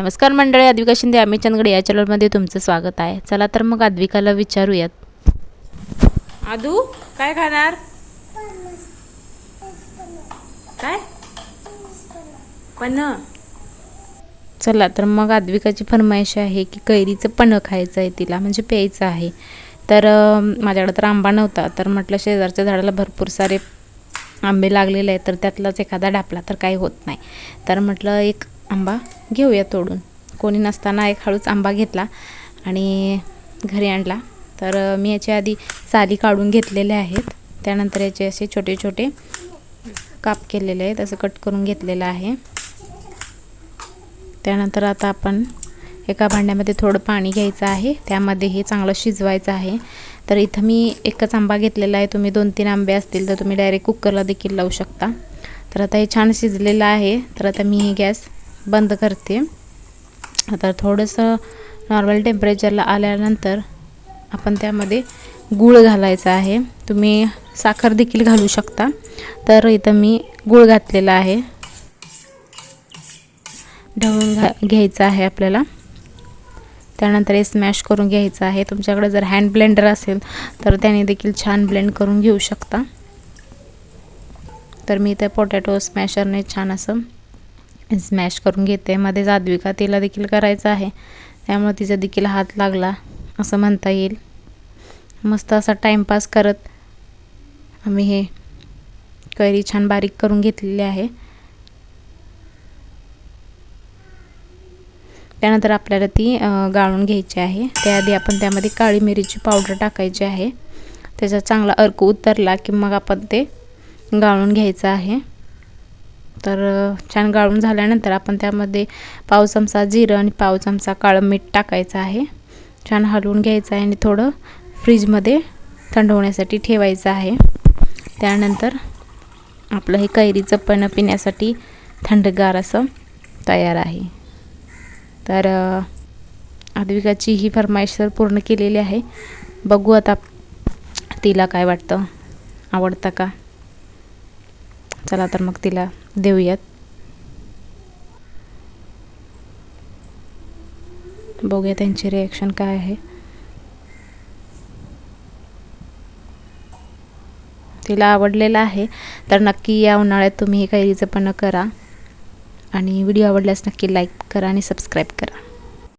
नमस्कार मंडळी अद्विका शिंदे आम्ही चंदगडे या चॅनलमध्ये तुमचं स्वागत आहे. चला तर मग अद्विकाला विचारूयात. आदू काय खाणार? काय? पण चला तर मग आद्विकाची फरमाईश आहे की कैरीचं पन्ह खायचं आहे तिला म्हणजे प्यायचं आहे. तर माझ्याकडे तर आंबा नव्हता तर म्हटलं शेजारच्या झाडाला भरपूर सारे आंबे लागलेले आहेत तर त्यातलाच एखादा ढापला तर काही होत नाही. तर म्हटलं एक आंबा घेऊया तोडून. कोणी नसताना एक हळूच आंबा घेतला आणि घरी आणला. तर मी याच्या आधी साली काढून घेतलेले आहेत. त्यानंतर याचे असे छोटे छोटे काप केलेले आहेत. असं कट करून घेतलेलं आहे. त्यानंतर आता आपण एका भांड्यामध्ये थोडं पाणी घ्यायचं आहे. त्यामध्ये हे चांगलं शिजवायचं आहे. तर इथं मी एकच आंबा घेतलेला आहे. तुम्ही दोन तीन आंबे असतील तर तुम्ही डायरेक्ट कुकरला देखील लावू शकता. तर आता हे छान शिजलेलं आहे. तर आता मी हे गॅस बंद करते. आता थोडंसं नॉर्मल टेम्परेचरला आल्यानंतर आपण त्यामध्ये गूळ घालायचा आहे. तुम्ही साखर देखील घालू शकता. तर इथं मी गूळ घातलेला आहे. ढवळून घा घ्यायचं आहे आपल्याला. त्यानंतर हे स्मॅश करून घ्यायचं आहे. तुमच्याकडे जर हँड ब्लेंडर असेल तर त्याने देखील छान ब्लेंड करून घेऊ शकता. तर मी त्या पोटॅटो स्मॅशरने छान असं स्मॅश करून घेते. मध्ये जादविका तिला देखील करायचं आहे. त्यामुळे तिचा देखील हात लागला असं म्हणता येईल. मस्त असा टाईमपास करत आम्ही हे कैरी छान बारीक करून घेतलेली आहे. त्यानंतर आपल्याला ती गाळून घ्यायची आहे. त्याआधी आपण त्यामध्ये काळी मिरीची पावडर टाकायची आहे. त्याचा चांगला अर्क उतरला की मग आपण ते गाळून घ्यायचं आहे. तर छान गाळून झाल्यानंतर आपण त्यामध्ये पाव चमचा जिरं आणि पाव चमचा काळं मीठ टाकायचं आहे. छान हलवून घ्यायचं आहे आणि थोडं फ्रीजमध्ये थंड होण्यासाठी ठेवायचं आहे. त्यानंतर आपलं हे कैरीचं पण पिण्यासाठी थंडगार असं तयार आहे. तर अ, ही फरमाईश तर पूर्ण केलेली आहे. बघू आता तिला काय वाटतं. आवडतं का? चला तर मग तिला देऊयात. बघूया त्यांची रिॲक्शन काय आहे. तिला आवडलेलं आहे तर नक्की या उन्हाळ्यात तुम्ही हे कैरीचं पण करा. आणि व्हिडिओ आवडल्यास नक्की लाईक करा आणि सबस्क्राईब करा.